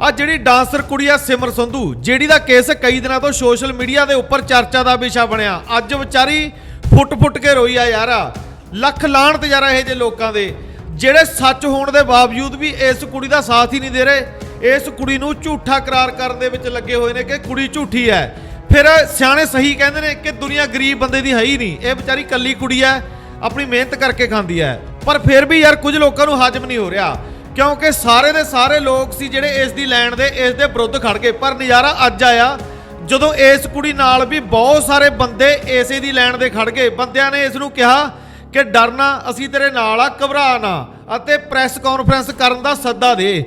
ਆ ਜਿਹੜੀ ਡਾਂਸਰ ਕੁੜੀ ਆ ਸਿਮਰ ਸੰਧੂ, ਜਿਹੜੀ ਦਾ ਕੇਸ ਕਈ ਦਿਨਾਂ ਤੋਂ ਸੋਸ਼ਲ ਮੀਡੀਆ ਦੇ ਉੱਪਰ ਚਰਚਾ ਦਾ ਵਿਸ਼ਾ ਬਣਿਆ। ਅੱਜ ਵਿਚਾਰੀ ਫੁੱਟ-ਫੁੱਟ ਕੇ ਰੋਈ ਆ ਯਾਰ। ਲੱਖ ਲਾਹਣਤ ਯਾਰ ਇਹ ਜੇ ਲੋਕਾਂ ਦੇ। ਜਿਹੜੇ ਸੱਚ ਹੋਣ ਦੇ ਬਾਵਜੂਦ ਵੀ ਇਸ ਕੁੜੀ ਦਾ ਸਾਥ ਹੀ ਨਹੀਂ ਦੇ ਰਹੇ, ਇਸ ਕੁੜੀ ਨੂੰ ਝੂਠਾ ਕਰਾਰ ਕਰਨ ਦੇ ਵਿੱਚ ਲੱਗੇ ਹੋਏ ਨੇ ਕਿ ਕੁੜੀ ਝੂਠੀ ਹੈ। ਫਿਰ ਸਿਆਣੇ ਸਹੀ ਕਹਿੰਦੇ ਨੇ ਕਿ ਦੁਨੀਆ ਗਰੀਬ ਬੰਦੇ ਦੀ ਹੈ ਹੀ ਨਹੀਂ। ਇਹ ਵਿਚਾਰੀ ਕੱਲੀ ਕੁੜੀ ਹੈ, ਆਪਣੀ ਮਿਹਨਤ ਕਰਕੇ ਖਾਂਦੀ ਹੈ। ਪਰ ਫਿਰ ਵੀ ਯਾਰ ਕੁਝ ਲੋਕਾਂ ਨੂੰ ਹਾਜ਼ਮ ਨਹੀਂ ਹੋ ਰਿਹਾ। ਕਿਉਂਕਿ ਸਾਰੇ ਦੇ ਸਾਰੇ ਲੋਕ ਸੀ ਜਿਹੜੇ ਇਸ ਦੀ ਲੈਣ ਦੇ, ਇਸ ਦੇ ਵਿਰੁੱਧ ਖੜ ਗਏ। ਪਰ ਨਜ਼ਾਰਾ ਅੱਜ ਆਇਆ, ਜਦੋਂ ਇਸ ਕੁੜੀ ਨਾਲ ਵੀ ਬਹੁਤ ਸਾਰੇ ਬੰਦੇ ਇਸੇ ਦੀ ਲੈਣ ਦੇ ਖੜ ਗਏ। ਬੰਦਿਆਂ ਨੇ ਇਸ ਨੂੰ ਕਿਹਾ ਕਿ ਡਰਨਾ, ਅਸੀਂ ਤੇਰੇ ਨਾਲ ਆ, ਘਬਰਾ ਨਾ ਅਤੇ ਪ੍ਰੈਸ ਕਾਨਫਰੰਸ ਕਰਨ ਦਾ ਸੱਦਾ ਦੇ।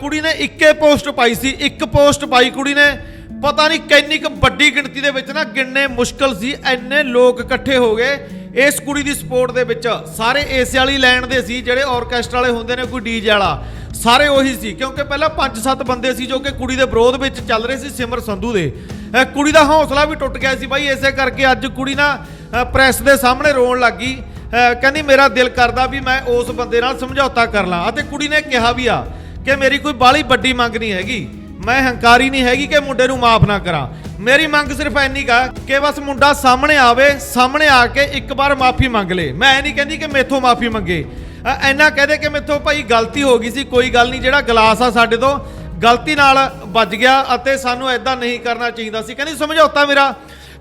ਕੁੜੀ ਨੇ ਇੱਕੇ ਪੋਸਟ ਪਾਈ ਸੀ, ਇੱਕ ਪੋਸਟ ਪਾਈ ਕੁੜੀ ਨੇ। ਪਤਾ ਨਹੀਂ ਕਿੰਨੀ ਕੁ ਵੱਡੀ ਗਿਣਤੀ ਦੇ ਵਿੱਚ ਨਾ ਗਿਣਨੇ ਮੁਸ਼ਕਲ ਸੀ ਐਨੇ ਲੋਕ ਇਕੱਠੇ ਹੋ ਗਏ। ਇਸ ਕੁੜੀ ਦੀ ਸਪੋਰਟ ਦੇ ਵਿੱਚ ਸਾਰੇ ਏਸੇ ਵਾਲੀ ਲਾਈਨ ਦੇ ਸੀ, ਜਿਹੜੇ ਆਰਕੈਸਟਰਾ ਵਾਲੇ ਹੁੰਦੇ ਨੇ, ਕੋਈ ਡੀਜੇ ਵਾਲਾ, ਸਾਰੇ ਉਹੀ ਸੀ, ਕਿਉਂਕਿ ਪਹਿਲਾਂ 5-7 ਬੰਦੇ ਸੀ ਜੋ ਕਿ ਕੁੜੀ ਦੇ ਵਿਰੋਧ ਵਿੱਚ ਚੱਲ ਰਹੇ ਸੀ ਸਿਮਰ ਸੰਧੂ ਦੇ। ਕੁੜੀ ਦਾ ਹੌਸਲਾ ਵੀ ਟੁੱਟ ਗਿਆ ਸੀ ਬਾਈ, ਇਸੇ ਕਰਕੇ ਅੱਜ ਕੁੜੀ ਨਾ ਪ੍ਰੈਸ ਦੇ ਸਾਹਮਣੇ ਰੋਣ ਲੱਗੀ ਅਹ ਕਹਿੰਦੀ, ਮੇਰਾ ਦਿਲ ਕਰਦਾ ਵੀ ਮੈਂ ਉਸ ਬੰਦੇ ਨਾਲ ਸਮਝੌਤਾ ਕਰ ਲਾਂ। ਅਤੇ ਕੁੜੀ ਨੇ ਕਿਹਾ ਵੀ ਆ ਕਿ ਮੇਰੀ ਕੋਈ ਬਾਲੀ ਵੱਡੀ ਮੰਗ ਨਹੀਂ ਹੈਗੀ। ਮੈਂ ਹੰਕਾਰੀ ਨਹੀਂ ਹੈਗੀ ਕਿ ਮੁੰਡੇ ਨੂੰ ਮਾਫ ਨਾ ਕਰਾਂ। ਮੇਰੀ ਮੰਗ ਸਿਰਫ ਇੰਨੀ ਕਾ ਕਿ ਬਸ ਮੁੰਡਾ ਸਾਹਮਣੇ ਆਵੇ ਸਾਹਮਣੇ ਆ ਕੇ ਇੱਕ ਵਾਰ ਮਾਫੀ ਮੰਗ ਲੇ। ਮੈਂ ਇਹ ਨਹੀਂ ਕਹਿੰਦੀ ਕਿ ਮੇਥੋਂ ਮਾਫੀ ਮੰਗੇ। ਅ, ਇੰਨਾ ਕਹਦੇ ਕਿ ਮੇਥੋਂ ਭਾਈ ਗਲਤੀ ਹੋ ਗਈ ਸੀ ਕੋਈ ਗੱਲ ਨਹੀਂ ਜਿਹੜਾ ਗਲਾਸ ਆ ਸਾਡੇ ਤੋਂ ਗਲਤੀ ਨਾਲ ਵੱਜ ਗਿਆ ਅਤੇ ਸਾਨੂੰ ਐਦਾਂ ਨਹੀਂ ਕਰਨਾ ਚਾਹੀਦਾ ਸੀ। ਕਹਿੰਦੀ ਸਮਝੌਤਾ ਮੇਰਾ।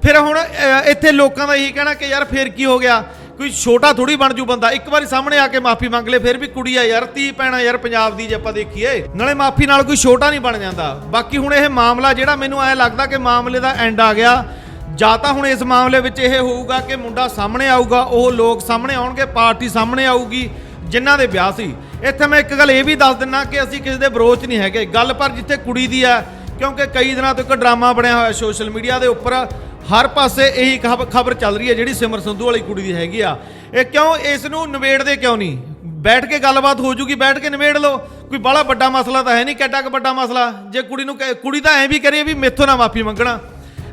ਫਿਰ ਹੁਣ ਇੱਥੇ ਲੋਕਾਂ ਦਾ ਇਹੀ ਕਹਿਣਾ ਕਿ ਯਾਰ ਫੇਰ ਕੀ ਹੋ ਗਿਆ? ਕੋਈ ਛੋਟਾ ਥੋੜੀ ਬਣ ਜੂ ਬੰਦਾ। ਇੱਕ ਵਾਰੀ ਸਾਹਮਣੇ ਆ ਕੇ ਮਾਫੀ ਮੰਗ ਲੇ, ਫਿਰ ਵੀ ਕੁੜੀ ਆ ਯਾਰ ਧੀ ਪੈਣਾ ਯਾਰ ਪੰਜਾਬ ਦੀ ਜੇ ਆਪਾਂ ਦੇਖੀਏ। ਨਾਲੇ ਮਾਫੀ ਨਾਲ ਕੋਈ ਛੋਟਾ ਨਹੀਂ ਬਣ ਜਾਂਦਾ। ਬਾਕੀ ਹੁਣ ਇਹ ਮਾਮਲਾ ਜਿਹੜਾ ਮੈਨੂੰ ਐ ਲੱਗਦਾ ਕਿ ਮਾਮਲੇ ਦਾ ਐਂਡ ਆ ਗਿਆ। ਜਾਂ ਤਾਂ ਹੁਣ ਇਸ ਮਾਮਲੇ ਵਿੱਚ ਇਹ ਹੋਊਗਾ ਕਿ ਮੁੰਡਾ ਸਾਹਮਣੇ ਆਊਗਾ, ਉਹ ਲੋਕ ਸਾਹਮਣੇ ਆਉਣਗੇ, ਪਾਰਟੀ ਸਾਹਮਣੇ ਆਊਗੀ, ਜਿਨ੍ਹਾਂ ਦੇ ਵਿਆਹ ਸੀ। ਇੱਥੇ ਮੈਂ ਇੱਕ ਗੱਲ ਇਹ ਵੀ ਦੱਸ ਦਿੰਨਾ ਕਿ ਅਸੀਂ ਕਿਸੇ ਦੇ ਵਿਰੋਧ ਨਹੀਂ ਹੈਗੇ। ਗੱਲ ਪਰ ਜਿੱਥੇ ਕੁੜੀ ਦੀ ਆ ਕਿਉਂਕਿ ਕਈ ਦਿਨਾਂ ਤੋਂ ਇੱਕ ਡਰਾਮਾ ਬਣਿਆ ਹੋਇਆ ਸੋਸ਼ਲ ਮੀਡੀਆ ਦੇ ਉੱਪਰ ਹਰ ਪਾਸੇ ਇਹੀ ਖਬਰ ਚੱਲ ਰਹੀ ਹੈ ਜਿਹੜੀ ਸਿਮਰ ਸੰਧੂ ਵਾਲੀ ਕੁੜੀ ਦੀ ਹੈਗੀ ਆ। ਇਹ ਕਿਉਂ ਇਸ ਨੂੰ ਨਿਬੇੜਦੇ ਕਿਉਂ ਨਹੀਂ? ਬੈਠ ਕੇ ਗੱਲਬਾਤ ਹੋ ਜੂਗੀ, ਬੈਠ ਕੇ ਨਿਬੇੜ ਲਓ। ਕੋਈ ਬੜਾ ਵੱਡਾ ਮਸਲਾ ਤਾਂ ਹੈ ਨਹੀਂ, ਕਿੱਡਾ ਕੁ ਵੱਡਾ ਮਸਲਾ? ਜੇ ਕੁੜੀ ਨੂੰ ਕਹਿ- ਕੁੜੀ ਤਾਂ ਐਂ ਵੀ ਕਰੇ ਵੀ ਮੇਥੋਂ ਨਾ ਮਾਫੀ ਮੰਗਣਾ।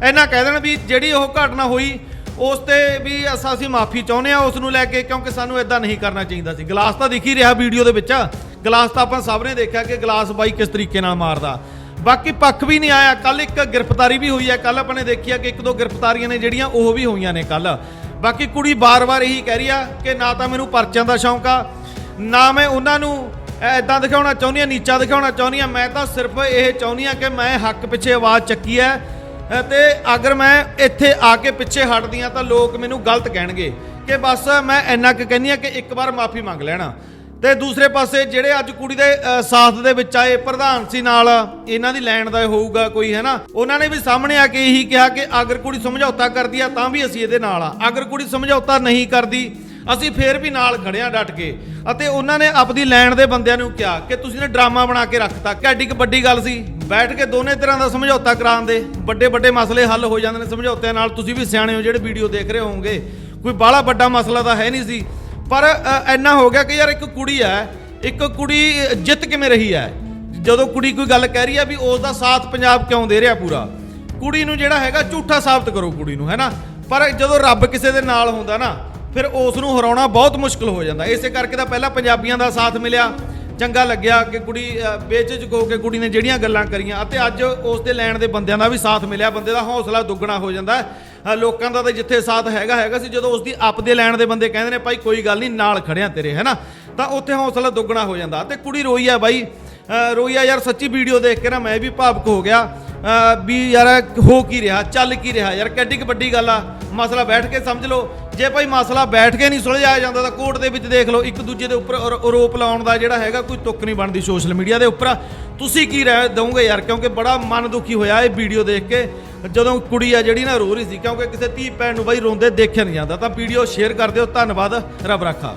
ਇਹਨਾਂ ਕਹਿ ਦੇਣ ਵੀ ਜਿਹੜੀ ਉਹ ਘਟਨਾ ਹੋਈ, ਉਸ ਤੇ ਵੀ ਅਸਾਂ ਅਸੀਂ ਮਾਫੀ ਚਾਹੁੰਦੇ ਆ ਉਸ ਨੂੰ ਲੈ ਕੇ, ਕਿਉਂਕਿ ਸਾਨੂੰ ਇਦਾਂ ਨਹੀਂ ਕਰਨਾ ਚਾਹੀਦਾ ਸੀ। ਗਲਾਸ ਤਾਂ ਦਿਖ ਹੀ ਰਿਹਾ ਵੀਡੀਓ ਦੇ ਵਿੱਚ। ਗਲਾਸ ਤਾਂ ਆਪਾਂ ਸਭ ਨੇ ਦੇਖਿਆ ਕਿ ਗਲਾਸ ਬਾਈ ਕਿਸ ਤਰੀਕੇ ਨਾਲ ਮਾਰਦਾ। ਬਾਕੀ ਪੱਖ ਵੀ ਨਹੀਂ ਆਇਆ। ਕੱਲ ਇੱਕ ਗ੍ਰਿਫਤਾਰੀ ਵੀ ਹੋਈ ਹੈ। ਕੱਲ ਆਪਾਂ ਨੇ ਦੇਖਿਆ ਕਿ ਇੱਕ ਦੋ ਗ੍ਰਿਫਤਾਰੀਆਂ ਨੇ ਜਿਹੜੀਆਂ ਉਹ ਵੀ ਹੋਈਆਂ ਨੇ ਕੱਲ ਬਾਕੀ ਕੁੜੀ ਬਾਰ-ਬਾਰ ਇਹੀ ਕਹਿ ਰਹੀ ਆ ਕਿ ਨਾ ਤਾਂ ਮੈਨੂੰ ਪਰਚਿਆਂ ਦਾ ਸ਼ੌਂਕ ਆ ਨਾ ਮੈਂ ਉਹਨਾਂ ਨੂੰ ਐਦਾਂ ਦਿਖਾਉਣਾ ਚਾਹੁੰਦੀ ਆ ਨੀਚਾ ਦਿਖਾਉਣਾ ਚਾਹੁੰਦੀ ਆ। ਮੈਂ ਤਾਂ ਸਿਰਫ ਇਹ ਚਾਹੁੰਦੀ ਆ ਕਿ ਮੈਂ ਹੱਕ ਪਿੱਛੇ ਆਵਾਜ਼ ਚੱਕੀ ਹੈ ਅ, ਤੇ ਅਗਰ ਮੈਂ ਇੱਥੇ ਆ ਕੇ ਪਿੱਛੇ ਹਟਦੀ ਆ ਤਾਂ ਲੋਕ ਮੈਨੂੰ ਗਲਤ ਕਹਿਣਗੇ। ਕਿ ਬਸ ਮੈਂ ਇੰਨਾ ਕੁ ਕਹਿੰਦੀ ਆ ਕਿ ਇੱਕ ਵਾਰ ਮਾਫੀ ਮੰਗ ਲੈਣਾ। ਤੇ ਦੂਸਰੇ ਪਾਸੇ ਜਿਹੜੇ ਅੱਜ ਕੁੜੀ ਦੇ ਸਾਥ ਦੇ ਵਿੱਚ ਆਏ ਪ੍ਰਧਾਨ ਸੀ ਨਾਲ, ਇਹਨਾਂ ਦੀ ਲੈਣ ਦਾ ਹੋਊਗਾ ਕੋਈ, ਹੈ ਨਾ? ਉਹਨਾਂ ਨੇ ਵੀ ਸਾਹਮਣੇ ਆ ਕੇ ਇਹੀ ਕਿਹਾ ਕਿ ਅਗਰ ਕੁੜੀ ਸਮਝੌਤਾ ਕਰਦੀ ਆ, ਤਾਂ ਵੀ ਅਸੀਂ ਇਹਦੇ ਨਾਲ ਆ। ਅਗਰ ਕੁੜੀ ਸਮਝੌਤਾ ਨਹੀਂ ਕਰਦੀ, ਅਸੀਂ ਫੇਰ ਵੀ ਨਾਲ ਖੜਿਆ ਡਟ ਕੇ। ਅਤੇ ਉਹਨਾਂ ਨੇ ਆਪਦੀ ਲੈਣ ਦੇ ਬੰਦਿਆਂ ਨੂੰ ਕਿਹਾ ਕਿ ਤੁਸੀਂ ਨੇ ਡਰਾਮਾ ਬਣਾ ਕੇ ਰੱਖਤਾ। ਕਿੱਡੀ ਕੁ ਵੱਡੀ ਗੱਲ ਸੀ, ਬੈਠ ਕੇ ਦੋਨੇ ਤਰ੍ਹਾਂ ਦਾ ਸਮਝੌਤਾ ਕਰਾਉਣ ਦੇ। ਵੱਡੇ ਵੱਡੇ ਮਸਲੇ ਹੱਲ ਹੋ ਜਾਂਦੇ ਨੇ ਸਮਝੌਤਿਆਂ ਨਾਲ। ਤੁਸੀਂ ਵੀ ਸਿਆਣੇ ਹੋ ਜਿਹੜੇ ਵੀਡੀਓ ਦੇਖ ਰਹੇ ਹੋਵੋਗੇ। ਕੋਈ ਬਾਹਲਾ ਵੱਡਾ ਮਸਲਾ ਤਾਂ ਹੈ ਨਹੀਂ ਸੀ। ਪਰ ਅ, ਇੰਨਾ ਹੋ ਗਿਆ ਕਿ ਯਾਰ ਇੱਕ ਕੁੜੀ ਹੈ ਇੱਕ ਕੁੜੀ ਜਿੱਤ ਕਿਵੇਂ ਰਹੀ ਹੈ? ਜਦੋਂ ਕੁੜੀ ਕੋਈ ਗੱਲ ਕਹਿ ਰਹੀ ਹੈ ਵੀ ਉਸ ਦਾ ਸਾਥ ਪੰਜਾਬ ਕਿਉਂ ਦੇ ਰਿਹਾ ਪੂਰਾ? ਕੁੜੀ ਨੂੰ ਜਿਹੜਾ ਹੈਗਾ ਝੂਠਾ ਸਾਬਤ ਕਰੋ ਕੁੜੀ ਨੂੰ ਹੈਨਾ? ਪਰ ਜਦੋਂ ਰੱਬ ਕਿਸੇ ਦੇ ਨਾਲ ਹੁੰਦਾ ਨਾ ਫਿਰ ਉਸ ਨੂੰ ਹਰਾਉਣਾ ਬਹੁਤ ਮੁਸ਼ਕਲ ਹੋ ਜਾਂਦਾ। ਇਸੇ ਕਰਕੇ ਤਾਂ ਪਹਿਲਾਂ ਪੰਜਾਬੀਆਂ ਦਾ ਸਾਥ ਮਿਲਿਆ ਚੰਗਾ ਲੱਗਿਆ ਕਿ ਕੁੜੀ ਅ, ਬੇਝਿਜਕ ਹੋ ਕੇ ਕੁੜੀ ਨੇ ਜਿਹੜੀਆਂ ਗੱਲਾਂ ਕਰੀਆਂ ਅਤੇ ਅੱਜ ਉਸ ਦੇ ਲੈਣ ਦੇ ਬੰਦਿਆਂ ਦਾ ਵੀ ਸਾਥ ਮਿਲਿਆ। ਬੰਦੇ ਦਾ ਹੌਸਲਾ ਦੁੱਗਣਾ ਹੋ ਜਾਂਦਾ ਲੋਕਾਂ ਦਾ ਤਾਂ ਜਿੱਥੇ ਸਾਥ ਹੈਗਾ ਹੈਗਾ ਸੀ। ਜਦੋਂ ਉਸ ਦੀ ਆਪ ਦੇ ਲੈਣ ਦੇ ਬੰਦੇ ਕਹਿੰਦੇ ਨੇ ਭਾਈ ਕੋਈ ਗੱਲ ਨਹੀਂ ਨਾਲ ਖੜਿਆ ਤੇਰੇ ਹੈਨਾ? ਤਾਂ ਉੱਥੇ ਹੌਸਲਾ ਦੁੱਗਣਾ ਹੋ ਜਾਂਦਾ। ਤੇ ਕੁੜੀ ਰੋਈ ਆ ਬਾਈ ਰੋਈ ਆ ਯਾਰ ਸੱਚੀ ਵੀਡੀਓ ਦੇਖ ਕੇ ਨਾ ਮੈਂ ਵੀ ਭਾਵਕ ਹੋ ਗਿਆ। ਵੀ ਯਾਰ ਹੋ ਕੀ ਰਿਹਾ, ਚੱਲ ਕੀ ਰਿਹਾ? ਯਾਰ ਕਿੱਡੀ ਕੁ ਵੱਡੀ ਗੱਲ ਆ। ਮਸਲਾ ਬੈਠ ਕੇ ਸਮਝ ਲਓ। ਜੇ ਭਾਈ ਮਸਲਾ ਬੈਠ ਕੇ ਨਹੀਂ ਸੁਲਝਾਇਆ ਜਾਂਦਾ ਤਾਂ ਕੋਰਟ ਦੇ ਵਿੱਚ ਦੇਖ ਲਓ, ਇੱਕ ਦੂਜੇ ਦੇ ਉੱਪਰ ਆਰੋ- ਆਰੋਪ ਲਾਉਣ ਦਾ ਜਿਹੜਾ ਹੈਗਾ ਕੋਈ ਤੁੱਕ ਨਹੀਂ ਬਣਦੀ ਸੋਸ਼ਲ ਮੀਡੀਆ ਦੇ ਉੱਪਰ। ਤੁਸੀਂ ਕੀ ਰਹਿ ਦਵੋਗੇ ਯਾਰ? ਕਿਉਂਕਿ ਬੜਾ ਮਨ ਦੁਖੀ ਹੋਇਆ ਇਹ ਵੀਡੀਓ ਦੇਖ ਕੇ। ਜਦੋਂ ਕੁੜੀ ਆ ਜਿਹੜੀ ਨਾ ਰੋ ਰਹੀ ਸੀ, ਕਿਉਂਕਿ ਕਿਸੇ ਧੀ ਭੈਣ ਨੂੰ ਬਾਈ ਰੋਂਦੇ ਦੇਖਿਆ ਨਹੀਂ ਜਾਂਦਾ। ਤਾਂ ਵੀਡੀਓ ਸ਼ੇਅਰ ਕਰ ਦਿਓ। ਧੰਨਵਾਦ। ਰੱਬ ਰਾਖਾ।